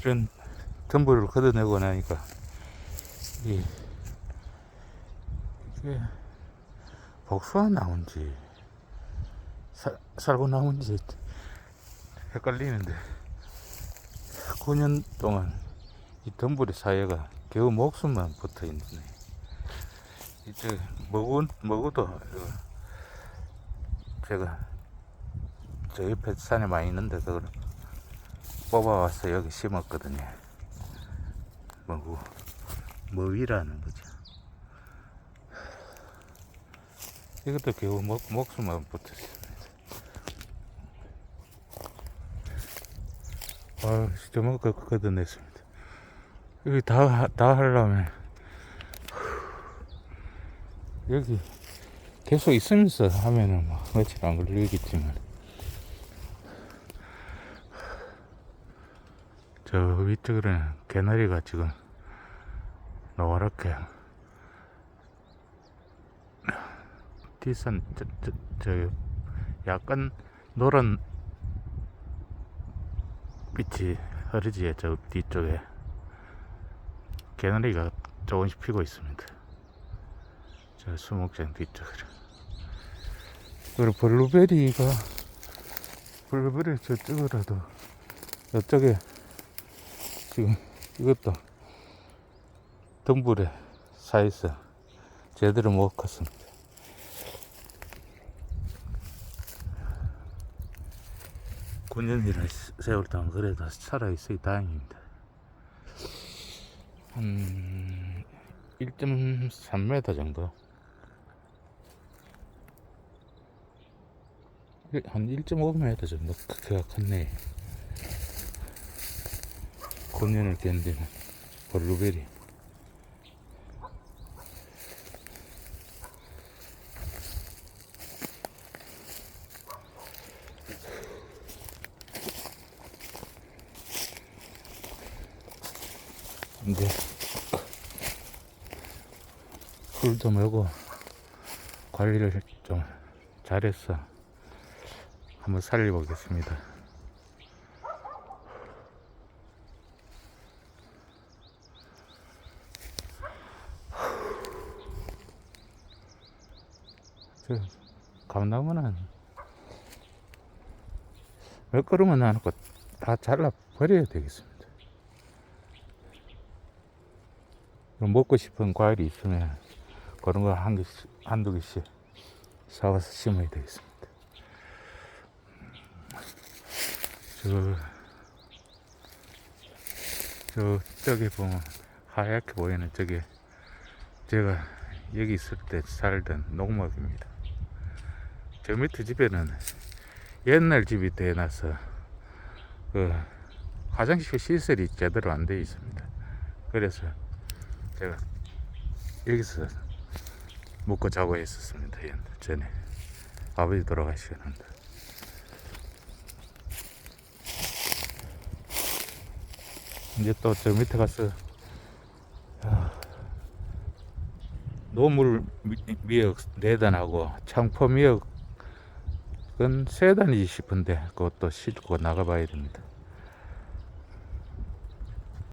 이런 덤불을 걷어내고 나니까 이 이게 복숭아 나무인지 살, 살고 나무인지 헷갈리는데 9년 동안 이 덤불의 사이가 겨우 목숨만 붙어 있네. 이제 먹은 먹어도 제가 저 옆에 산에 많이 있는데 그걸 뽑아와서 여기 심었거든요. 먹고 먹이라는 거죠. 이것도 겨우 목, 목숨만 붙어 있습니다. 아, 진짜 거 걷어냈습니다. 여기 다, 다 하려면, 여기 계속 있으면서 하면은 뭐, 며칠 안 걸리겠지만, 저 위쪽에는 개나리가 지금 노랗게, 뒷산, 저, 저, 저, 약간 노란 빛이 흐르지에 저 뒤쪽에 개나리가 조금씩 피고 있습니다. 저 수목장 뒤쪽으로. 그리고 블루베리가 블루베리 저쪽으로도 이쪽에 지금 이것도 덤불에 사이서 제대로 못 컸습니다. 구년이라 세월 동안 그래도 살아있어요. 다행입니다. 한 1.3m 정도? 일- 한 1.5m 정도 크기가 컸네 9년을 견디는 블루베리 이제 풀도 메고 관리를 좀 잘해서 한번 살려보겠습니다. 저 감나무는 몇 그루만 안 놓고 다 잘라 버려야 되겠습니다. 먹고 싶은 과일이 있으면 그런 거한 한두 개씩 사와서 심어야 되겠습니다. 저, 저쪽에 보면 하얗게 보이는 저게 제가 여기 있을 때 살던 농막입니다. 저 밑에 집에는 옛날 집이 되어놔서 그 화장실 시설이 제대로 안 되어 있습니다. 그래서 제가 여기서 묵고 자고 했었습니다. 전에 아버지 돌아가시는데 이제 또 저 밑에 가서 아, 노물 미- 미역 네 단하고 창포 미역 은세 단이지 싶은데 그것도 싣고 나가봐야 됩니다.